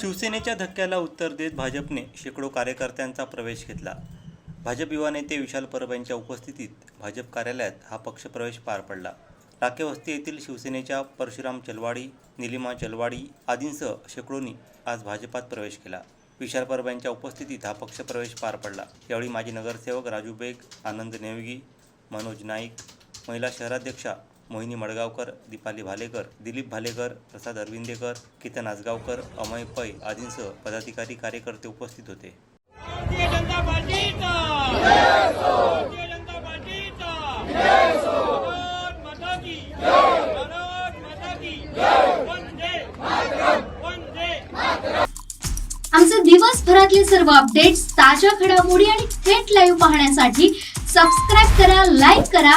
शिवसेनेच्या धक्क्याला उत्तर देत भाजपने शेकडो कार्यकर्त्यांचा प्रवेश घेतला. भाजप युवा नेते विशाल परब यांच्या उपस्थितीत भाजप कार्यालयात हा पक्षप्रवेश पार पडला. राखेवस्ती येथील शिवसेनेच्या परशुराम चलवाडी निलिमा चलवाडी आदींसह शेकडोंनी आज भाजपात प्रवेश केला. विशाल परब यांच्या उपस्थितीत हा पक्षप्रवेश पार पडला. यावेळी माजी नगरसेवक राजू बेग आनंद नेवगी मनोज नाईक महिला शहराध्यक्षा मोहिनी मडगावकर दीपाली भालेकर दिलीप भालेकर प्रसाद अरविंदेकर कितन आसगावकर अमय पै आदींसह पदाधिकारी कार्यकर्ते उपस्थित होते. आमचे दिवसभरातले सर्व अपडेट्स ताज्या घडामोडी आणि थेट लाईव्ह पाहण्यासाठी सबस्क्राईब करा लाईक करा